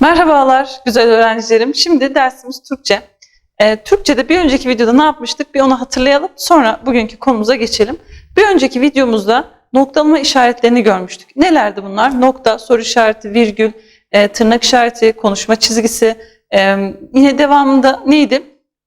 Merhabalar güzel öğrencilerim. Şimdi dersimiz Türkçe. Ee, Türkçe'de bir önceki videoda ne yapmıştık bir onu hatırlayalım. Sonra bugünkü konumuza geçelim. Bir önceki videomuzda noktalama işaretlerini görmüştük. Nelerdi bunlar? Nokta, soru işareti, virgül, e, tırnak işareti, konuşma çizgisi. E, yine devamında neydi?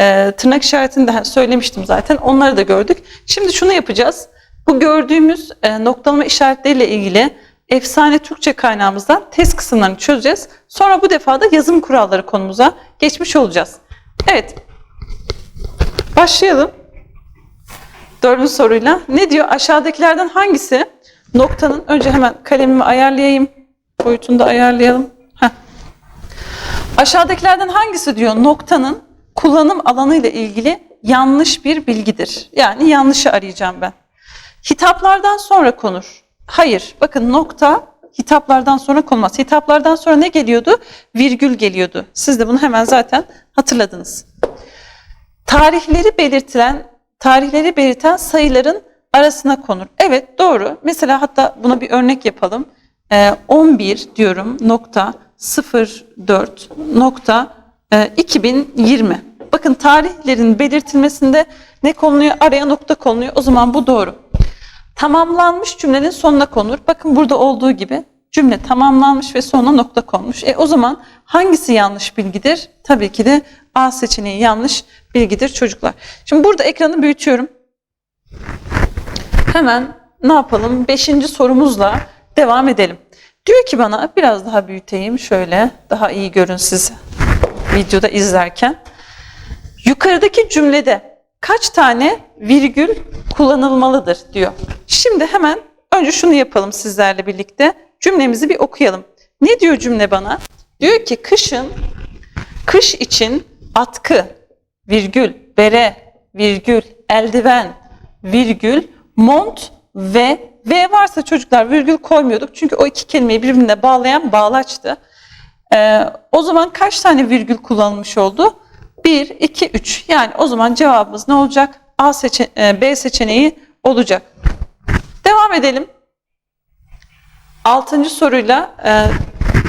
E, tırnak işaretini de söylemiştim zaten. Onları da gördük. Şimdi şunu yapacağız. Bu gördüğümüz e, noktalama işaretleriyle ilgili efsane Türkçe kaynağımızdan test kısımlarını çözeceğiz. Sonra bu defa da yazım kuralları konumuza geçmiş olacağız. Evet. Başlayalım. Dördüncü soruyla. Ne diyor? Aşağıdakilerden hangisi noktanın önce hemen kalemimi ayarlayayım. Boyutunu da ayarlayalım. Heh. Aşağıdakilerden hangisi diyor noktanın kullanım alanı ile ilgili yanlış bir bilgidir. Yani yanlışı arayacağım ben. Hitaplardan sonra konur. Hayır. Bakın nokta hitaplardan sonra konmaz. Hitaplardan sonra ne geliyordu? Virgül geliyordu. Siz de bunu hemen zaten hatırladınız. Tarihleri belirtilen, tarihleri belirten sayıların arasına konur. Evet doğru. Mesela hatta buna bir örnek yapalım. Ee, 11 diyorum nokta 04 nokta e, 2020. Bakın tarihlerin belirtilmesinde ne konuluyor? Araya nokta konuluyor. O zaman bu doğru. Tamamlanmış cümlenin sonuna konur. Bakın burada olduğu gibi cümle tamamlanmış ve sonuna nokta konmuş. E o zaman hangisi yanlış bilgidir? Tabii ki de A seçeneği yanlış bilgidir çocuklar. Şimdi burada ekranı büyütüyorum. Hemen ne yapalım? Beşinci sorumuzla devam edelim. Diyor ki bana biraz daha büyüteyim şöyle daha iyi görün siz videoda izlerken. Yukarıdaki cümlede kaç tane virgül kullanılmalıdır diyor. Şimdi hemen önce şunu yapalım sizlerle birlikte. Cümlemizi bir okuyalım. Ne diyor cümle bana? Diyor ki kışın kış için atkı virgül bere virgül eldiven virgül mont ve ve varsa çocuklar virgül koymuyorduk. Çünkü o iki kelimeyi birbirine bağlayan bağlaçtı. Ee, o zaman kaç tane virgül kullanılmış oldu? 1, 2, 3. Yani o zaman cevabımız ne olacak? A seçe e, B seçeneği olacak. Devam edelim. Altıncı soruyla e,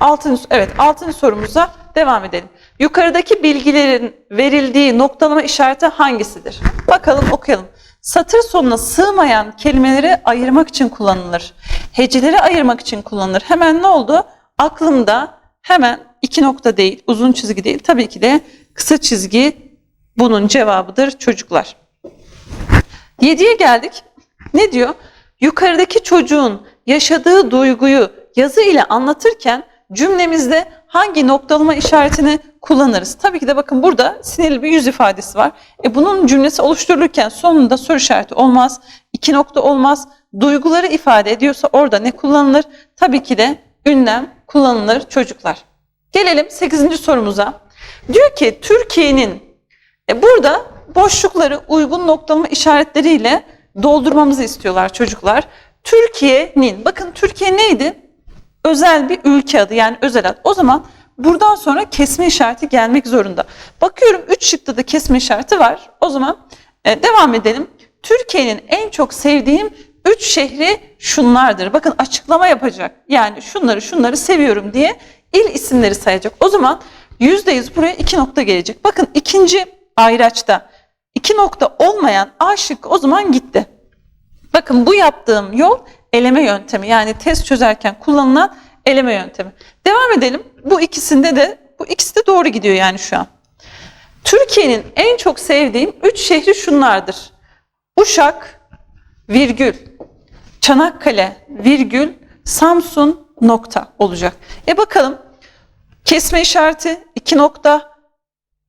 altıncı, evet altıncı sorumuza devam edelim. Yukarıdaki bilgilerin verildiği noktalama işareti hangisidir? Bakalım okuyalım. Satır sonuna sığmayan kelimeleri ayırmak için kullanılır. Heceleri ayırmak için kullanılır. Hemen ne oldu? Aklımda hemen iki nokta değil, uzun çizgi değil. Tabii ki de kısa çizgi bunun cevabıdır çocuklar. 7'ye geldik. Ne diyor? Yukarıdaki çocuğun yaşadığı duyguyu yazı ile anlatırken cümlemizde hangi noktalama işaretini kullanırız? Tabii ki de bakın burada sinirli bir yüz ifadesi var. E bunun cümlesi oluşturulurken sonunda soru işareti olmaz, iki nokta olmaz. Duyguları ifade ediyorsa orada ne kullanılır? Tabii ki de ünlem kullanılır çocuklar. Gelelim 8. sorumuza. Diyor ki Türkiye'nin e burada boşlukları uygun noktalama işaretleriyle doldurmamızı istiyorlar çocuklar. Türkiye'nin, bakın Türkiye neydi? Özel bir ülke adı yani özel ad. O zaman buradan sonra kesme işareti gelmek zorunda. Bakıyorum 3 şıkta da kesme işareti var. O zaman e, devam edelim. Türkiye'nin en çok sevdiğim 3 şehri şunlardır. Bakın açıklama yapacak. Yani şunları şunları seviyorum diye il isimleri sayacak. O zaman %100 buraya 2 nokta gelecek. Bakın ikinci ayraçta 2 nokta olmayan A şıkkı o zaman gitti. Bakın bu yaptığım yol eleme yöntemi yani test çözerken kullanılan eleme yöntemi. Devam edelim. Bu ikisinde de bu ikisi de doğru gidiyor yani şu an. Türkiye'nin en çok sevdiğim 3 şehri şunlardır. Uşak, virgül, Çanakkale, virgül, Samsun, nokta olacak. E bakalım kesme işareti, iki nokta.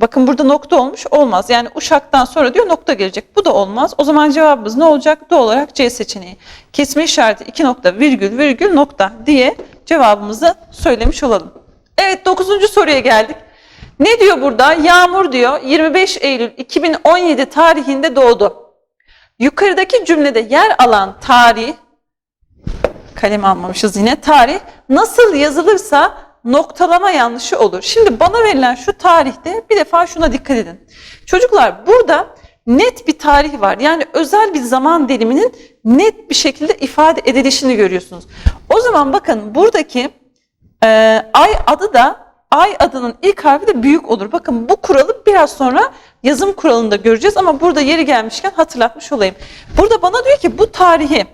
Bakın burada nokta olmuş olmaz. Yani Uşak'tan sonra diyor nokta gelecek. Bu da olmaz. O zaman cevabımız ne olacak? Doğal olarak C seçeneği. Kesme işareti iki nokta virgül virgül nokta diye cevabımızı söylemiş olalım. Evet 9. soruya geldik. Ne diyor burada? Yağmur diyor 25 Eylül 2017 tarihinde doğdu. Yukarıdaki cümlede yer alan tarih, kalem almamışız yine, tarih nasıl yazılırsa noktalama yanlışı olur. Şimdi bana verilen şu tarihte bir defa şuna dikkat edin. Çocuklar burada net bir tarih var. Yani özel bir zaman diliminin net bir şekilde ifade edilişini görüyorsunuz. O zaman bakın buradaki e, ay adı da ay adının ilk harfi de büyük olur. Bakın bu kuralı biraz sonra yazım kuralında göreceğiz ama burada yeri gelmişken hatırlatmış olayım. Burada bana diyor ki bu tarihi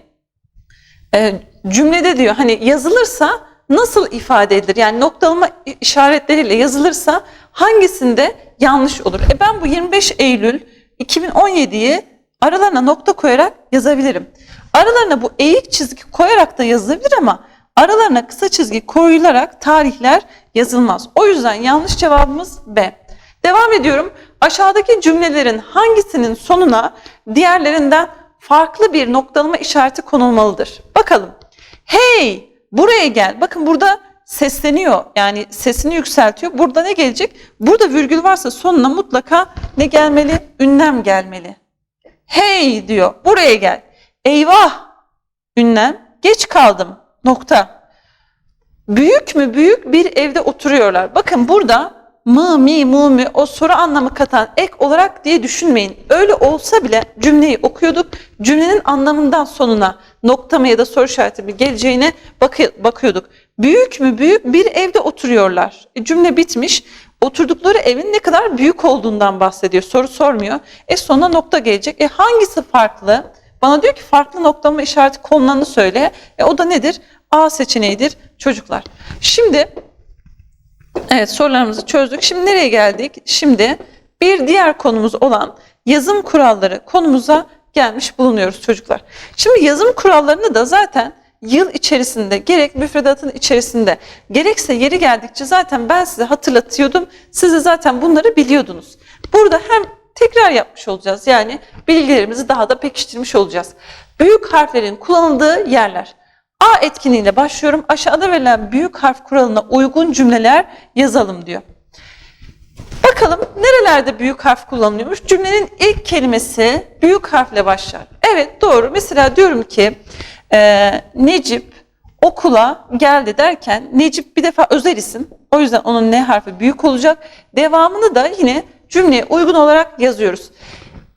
e, cümlede diyor hani yazılırsa nasıl ifade edilir? Yani noktalama işaretleriyle yazılırsa hangisinde yanlış olur? E ben bu 25 Eylül 2017'yi aralarına nokta koyarak yazabilirim. Aralarına bu eğik çizgi koyarak da yazılabilir ama aralarına kısa çizgi koyularak tarihler yazılmaz. O yüzden yanlış cevabımız B. Devam ediyorum. Aşağıdaki cümlelerin hangisinin sonuna diğerlerinden farklı bir noktalama işareti konulmalıdır? Bakalım. Hey, buraya gel. Bakın burada sesleniyor. Yani sesini yükseltiyor. Burada ne gelecek? Burada virgül varsa sonuna mutlaka ne gelmeli? Ünlem gelmeli. Hey diyor. Buraya gel. Eyvah. Ünlem. Geç kaldım. Nokta. Büyük mü büyük bir evde oturuyorlar. Bakın burada mı, mi, mu, mi o soru anlamı katan ek olarak diye düşünmeyin. Öyle olsa bile cümleyi okuyorduk. Cümlenin anlamından sonuna nokta mı ya da soru işareti mi geleceğine bakı- bakıyorduk. Büyük mü büyük bir evde oturuyorlar. E, cümle bitmiş. Oturdukları evin ne kadar büyük olduğundan bahsediyor. Soru sormuyor. E sonuna nokta gelecek. E hangisi farklı? Bana diyor ki farklı noktalama işareti konulanı söyle. E o da nedir? A seçeneğidir çocuklar. Şimdi Evet sorularımızı çözdük. Şimdi nereye geldik? Şimdi bir diğer konumuz olan yazım kuralları konumuza gelmiş bulunuyoruz çocuklar. Şimdi yazım kurallarını da zaten yıl içerisinde gerek müfredatın içerisinde gerekse yeri geldikçe zaten ben size hatırlatıyordum. Siz de zaten bunları biliyordunuz. Burada hem tekrar yapmış olacağız yani bilgilerimizi daha da pekiştirmiş olacağız. Büyük harflerin kullanıldığı yerler. A etkinliğiyle başlıyorum. Aşağıda verilen büyük harf kuralına uygun cümleler yazalım diyor. Bakalım nerelerde büyük harf kullanılıyormuş? Cümlenin ilk kelimesi büyük harfle başlar. Evet doğru. Mesela diyorum ki e, Necip okula geldi derken Necip bir defa özel isim. O yüzden onun ne harfi büyük olacak. Devamını da yine cümleye uygun olarak yazıyoruz.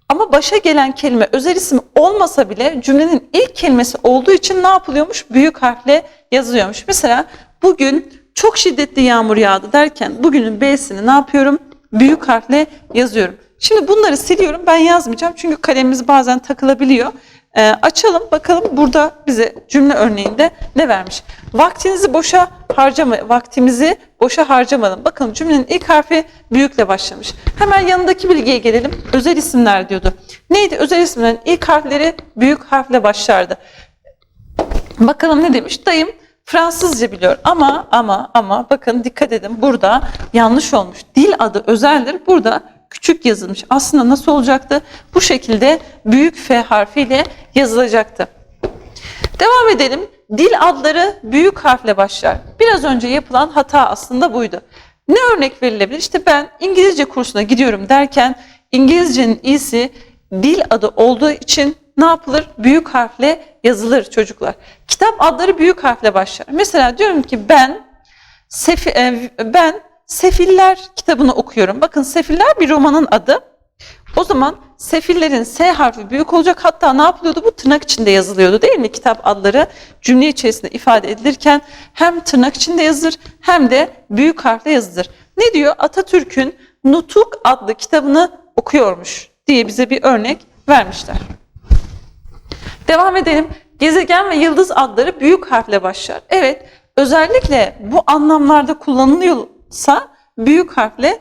Ama başa gelen kelime özel isim olmasa bile cümlenin ilk kelimesi olduğu için ne yapılıyormuş? Büyük harfle yazılıyormuş. Mesela bugün çok şiddetli yağmur yağdı derken bugünün B'sini ne yapıyorum? Büyük harfle yazıyorum. Şimdi bunları siliyorum. Ben yazmayacağım çünkü kalemimiz bazen takılabiliyor. Ee, açalım bakalım burada bize cümle örneğinde ne vermiş. Vaktinizi boşa harcama, vaktimizi boşa harcamayalım. Bakın cümlenin ilk harfi büyükle başlamış. Hemen yanındaki bilgiye gelelim. Özel isimler diyordu. Neydi? Özel isimlerin ilk harfleri büyük harfle başlardı. Bakalım ne demiş? Dayım Fransızca biliyor ama ama ama bakın dikkat edin burada yanlış olmuş. Dil adı özeldir. Burada küçük yazılmış. Aslında nasıl olacaktı? Bu şekilde büyük F harfiyle yazılacaktı. Devam edelim. Dil adları büyük harfle başlar. Biraz önce yapılan hata aslında buydu. Ne örnek verilebilir? İşte ben İngilizce kursuna gidiyorum derken İngilizcenin iyisi dil adı olduğu için ne yapılır? Büyük harfle yazılır çocuklar. Kitap adları büyük harfle başlar. Mesela diyorum ki ben Sefi, e, ben Sefiller kitabını okuyorum. Bakın Sefiller bir romanın adı. O zaman Sefillerin S harfi büyük olacak. Hatta ne yapılıyordu? Bu tırnak içinde yazılıyordu değil mi? Kitap adları cümle içerisinde ifade edilirken hem tırnak içinde yazılır hem de büyük harfle yazılır. Ne diyor? Atatürk'ün Nutuk adlı kitabını okuyormuş diye bize bir örnek vermişler. Devam edelim. Gezegen ve yıldız adları büyük harfle başlar. Evet, özellikle bu anlamlarda kullanılıyorsa büyük harfle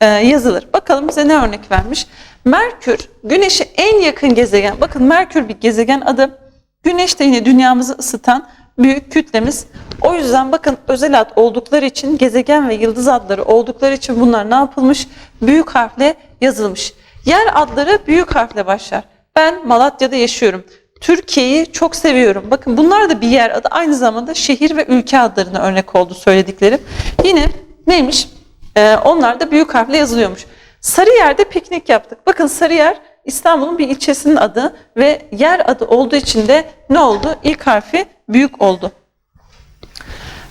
e, yazılır. Bakalım bize ne örnek vermiş? Merkür, Güneş'e en yakın gezegen. Bakın Merkür bir gezegen adı. Güneş de yine dünyamızı ısıtan büyük kütlemiz. O yüzden bakın özel ad oldukları için, gezegen ve yıldız adları oldukları için bunlar ne yapılmış? Büyük harfle yazılmış. Yer adları büyük harfle başlar. Ben Malatya'da yaşıyorum. Türkiye'yi çok seviyorum. Bakın bunlar da bir yer adı. Aynı zamanda şehir ve ülke adlarına örnek oldu söylediklerim. Yine neymiş? Ee, onlar da büyük harfle yazılıyormuş. Sarıyer'de piknik yaptık. Bakın Sarıyer İstanbul'un bir ilçesinin adı ve yer adı olduğu için de ne oldu? İlk harfi büyük oldu.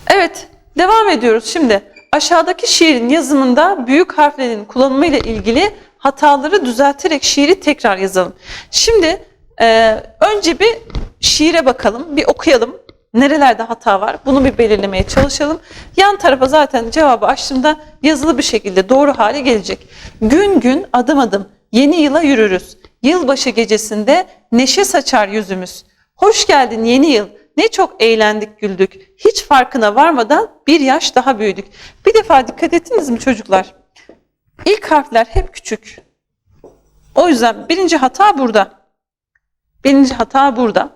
Evet, devam ediyoruz şimdi. Aşağıdaki şiirin yazımında büyük harflerin kullanımı ile ilgili hataları düzelterek şiiri tekrar yazalım. Şimdi e, önce bir şiire bakalım, bir okuyalım. Nerelerde hata var? Bunu bir belirlemeye çalışalım. Yan tarafa zaten cevabı açtığımda yazılı bir şekilde doğru hale gelecek. Gün gün adım adım yeni yıla yürürüz. Yılbaşı gecesinde neşe saçar yüzümüz. Hoş geldin yeni yıl. Ne çok eğlendik güldük. Hiç farkına varmadan bir yaş daha büyüdük. Bir defa dikkat ettiniz mi çocuklar? İlk harfler hep küçük. O yüzden birinci hata burada. Birinci hata burada.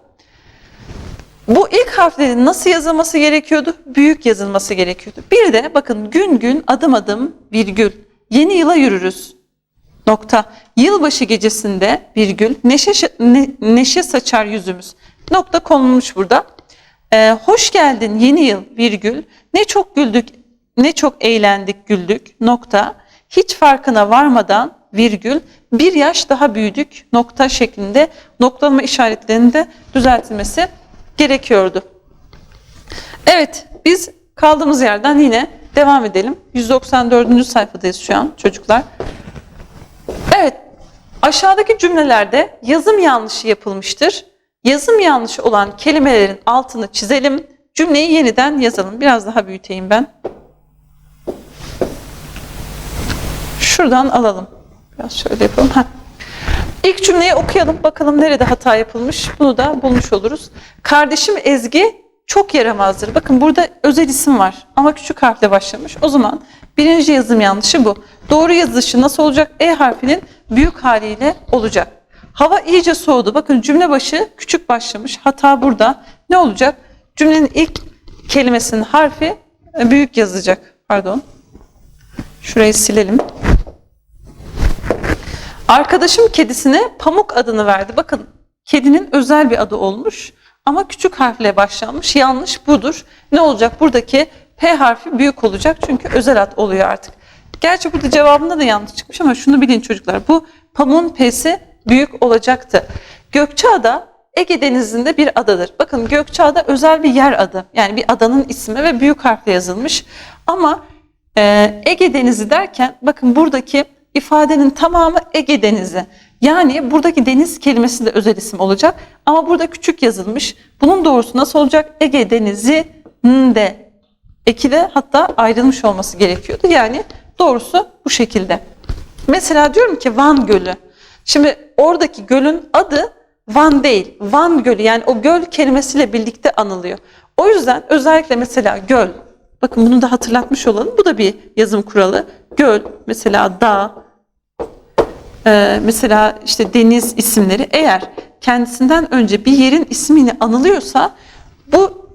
Bu ilk harflerin nasıl yazılması gerekiyordu? Büyük yazılması gerekiyordu. Bir de bakın gün gün adım adım virgül. Yeni yıla yürürüz. Nokta. Yılbaşı gecesinde virgül. Neşe, ne- neşe saçar yüzümüz. Nokta konulmuş burada. Ee, hoş geldin yeni yıl virgül. Ne çok güldük, ne çok eğlendik güldük. Nokta. Hiç farkına varmadan virgül. Bir yaş daha büyüdük. Nokta şeklinde noktalama işaretlerinde düzeltilmesi gerekiyordu. Evet, biz kaldığımız yerden yine devam edelim. 194. sayfadayız şu an çocuklar. Evet, aşağıdaki cümlelerde yazım yanlışı yapılmıştır. Yazım yanlışı olan kelimelerin altını çizelim. Cümleyi yeniden yazalım. Biraz daha büyüteyim ben. Şuradan alalım. Biraz şöyle yapalım. Heh. İlk cümleyi okuyalım. Bakalım nerede hata yapılmış. Bunu da bulmuş oluruz. Kardeşim Ezgi çok yaramazdır. Bakın burada özel isim var ama küçük harfle başlamış. O zaman birinci yazım yanlışı bu. Doğru yazılışı nasıl olacak? E harfinin büyük haliyle olacak. Hava iyice soğudu. Bakın cümle başı küçük başlamış. Hata burada. Ne olacak? Cümlenin ilk kelimesinin harfi büyük yazacak. Pardon. Şurayı silelim. Arkadaşım kedisine Pamuk adını verdi. Bakın kedinin özel bir adı olmuş ama küçük harfle başlanmış. Yanlış budur. Ne olacak? Buradaki P harfi büyük olacak çünkü özel ad oluyor artık. Gerçi burada cevabında da yanlış çıkmış ama şunu bilin çocuklar. Bu Pamuk'un P'si büyük olacaktı. Gökçeada Ege Denizi'nde bir adadır. Bakın Gökçeada özel bir yer adı. Yani bir adanın ismi ve büyük harfle yazılmış. Ama ee, Ege Denizi derken bakın buradaki ifadenin tamamı Ege Denizi. Yani buradaki deniz kelimesi de özel isim olacak ama burada küçük yazılmış. Bunun doğrusu nasıl olacak? Ege Denizi de eki de hatta ayrılmış olması gerekiyordu. Yani doğrusu bu şekilde. Mesela diyorum ki Van Gölü. Şimdi oradaki gölün adı Van değil. Van Gölü yani o göl kelimesiyle birlikte anılıyor. O yüzden özellikle mesela göl. Bakın bunu da hatırlatmış olalım. Bu da bir yazım kuralı. Göl, mesela dağ, e, mesela işte deniz isimleri eğer kendisinden önce bir yerin ismini anılıyorsa bu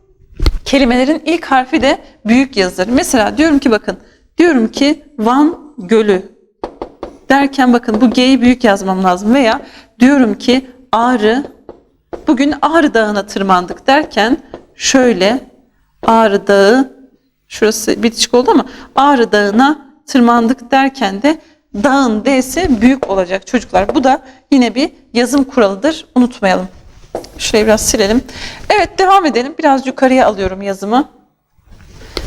kelimelerin ilk harfi de büyük yazılır. Mesela diyorum ki bakın diyorum ki Van Gölü derken bakın bu G'yi büyük yazmam lazım veya diyorum ki Ağrı bugün Ağrı Dağı'na tırmandık derken şöyle Ağrı Dağı şurası bitişik oldu ama Ağrı Dağı'na tırmandık derken de dağın D'si büyük olacak çocuklar. Bu da yine bir yazım kuralıdır. Unutmayalım. Şurayı biraz silelim. Evet devam edelim. Biraz yukarıya alıyorum yazımı.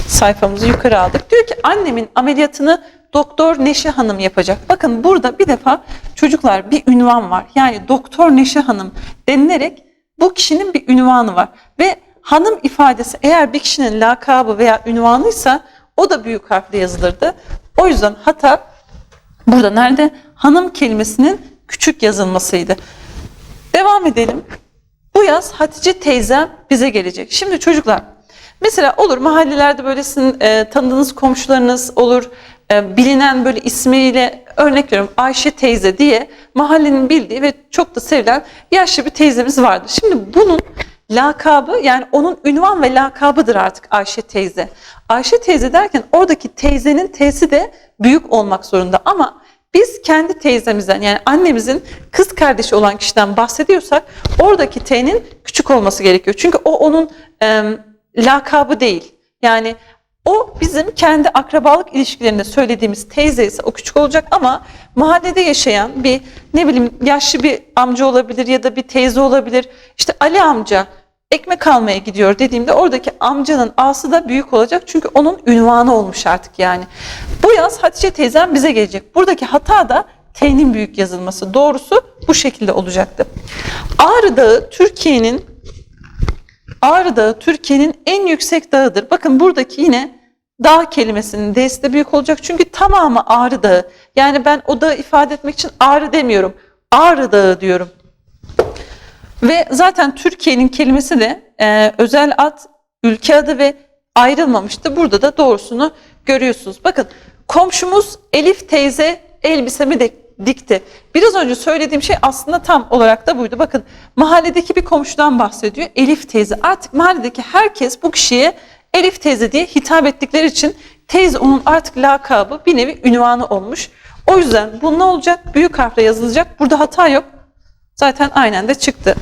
Sayfamızı yukarı aldık. Diyor ki annemin ameliyatını Doktor Neşe Hanım yapacak. Bakın burada bir defa çocuklar bir ünvan var. Yani Doktor Neşe Hanım denilerek bu kişinin bir ünvanı var. Ve hanım ifadesi eğer bir kişinin lakabı veya ünvanıysa o da büyük harfle yazılırdı. O yüzden hata burada nerede? Hanım kelimesinin küçük yazılmasıydı. Devam edelim. Bu yaz Hatice teyzem bize gelecek. Şimdi çocuklar mesela olur mahallelerde böyle sizin e, tanıdığınız komşularınız olur. E, bilinen böyle ismiyle örnek veriyorum Ayşe teyze diye mahallenin bildiği ve çok da sevilen yaşlı bir teyzemiz vardır. Şimdi bunun lakabı yani onun ünvan ve lakabıdır artık Ayşe teyze. Ayşe teyze derken oradaki teyzenin T'si de büyük olmak zorunda ama biz kendi teyzemizden yani annemizin kız kardeşi olan kişiden bahsediyorsak oradaki T'nin küçük olması gerekiyor. Çünkü o onun e, lakabı değil. Yani o bizim kendi akrabalık ilişkilerinde söylediğimiz teyze ise o küçük olacak ama mahallede yaşayan bir ne bileyim yaşlı bir amca olabilir ya da bir teyze olabilir. İşte Ali amca ekmek almaya gidiyor dediğimde oradaki amcanın A'sı da büyük olacak çünkü onun ünvanı olmuş artık yani. Bu yaz Hatice teyzem bize gelecek. Buradaki hata da T'nin büyük yazılması. Doğrusu bu şekilde olacaktı. Ağrı Dağı Türkiye'nin Ağrı Dağı Türkiye'nin en yüksek dağıdır. Bakın buradaki yine dağ kelimesinin D'si de büyük olacak. Çünkü tamamı Ağrı Dağı. Yani ben o dağı ifade etmek için Ağrı demiyorum. Ağrı Dağı diyorum. Ve zaten Türkiye'nin kelimesi de e, özel ad, ülke adı ve ayrılmamıştı. Burada da doğrusunu görüyorsunuz. Bakın komşumuz Elif teyze elbisemi de dikti. Biraz önce söylediğim şey aslında tam olarak da buydu. Bakın mahalledeki bir komşudan bahsediyor. Elif teyze. Artık mahalledeki herkes bu kişiye Elif teyze diye hitap ettikleri için teyze onun artık lakabı bir nevi ünvanı olmuş. O yüzden bu ne olacak? Büyük harfle yazılacak. Burada hata yok. Zaten aynen de çıktı.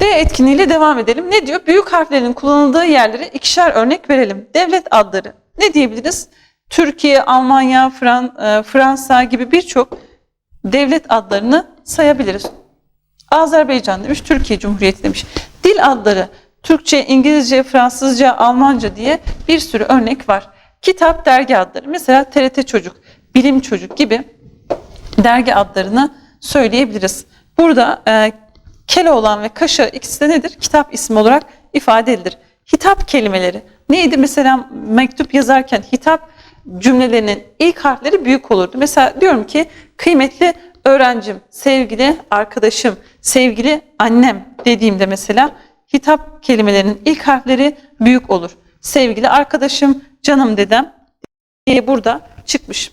D etkinliğiyle devam edelim. Ne diyor? Büyük harflerin kullanıldığı yerlere ikişer örnek verelim. Devlet adları. Ne diyebiliriz? Türkiye, Almanya, Fran, e, Fransa gibi birçok devlet adlarını sayabiliriz. Azerbaycan demiş, Türkiye Cumhuriyeti demiş. Dil adları Türkçe, İngilizce, Fransızca, Almanca diye bir sürü örnek var. Kitap, dergi adları. Mesela TRT Çocuk, Bilim Çocuk gibi dergi adlarını söyleyebiliriz. Burada e, Keloğlan ve Kaşa ikisi de nedir? Kitap ismi olarak ifade edilir. Hitap kelimeleri. Neydi mesela mektup yazarken hitap cümlelerinin ilk harfleri büyük olurdu. Mesela diyorum ki kıymetli öğrencim, sevgili arkadaşım, sevgili annem dediğimde mesela hitap kelimelerinin ilk harfleri büyük olur. Sevgili arkadaşım, canım dedem diye burada çıkmış.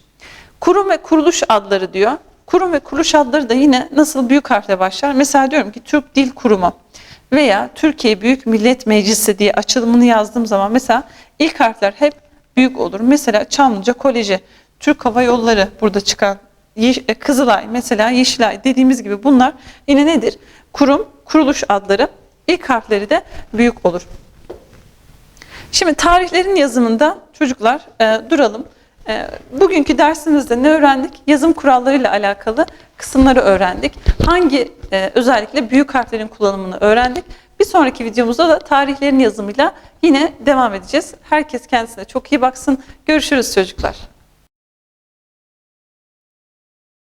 Kurum ve kuruluş adları diyor. Kurum ve kuruluş adları da yine nasıl büyük harfle başlar? Mesela diyorum ki Türk Dil Kurumu veya Türkiye Büyük Millet Meclisi diye açılımını yazdığım zaman mesela ilk harfler hep büyük olur. Mesela Çamlıca Koleji, Türk Hava Yolları burada çıkan e, Kızılay mesela Yeşilay dediğimiz gibi bunlar yine nedir? Kurum, kuruluş adları ilk harfleri de büyük olur. Şimdi tarihlerin yazımında çocuklar e, duralım. E, bugünkü dersimizde ne öğrendik? Yazım kurallarıyla alakalı kısımları öğrendik. Hangi e, özellikle büyük harflerin kullanımını öğrendik. Bir sonraki videomuzda da tarihlerin yazımıyla yine devam edeceğiz. Herkes kendisine çok iyi baksın. Görüşürüz çocuklar.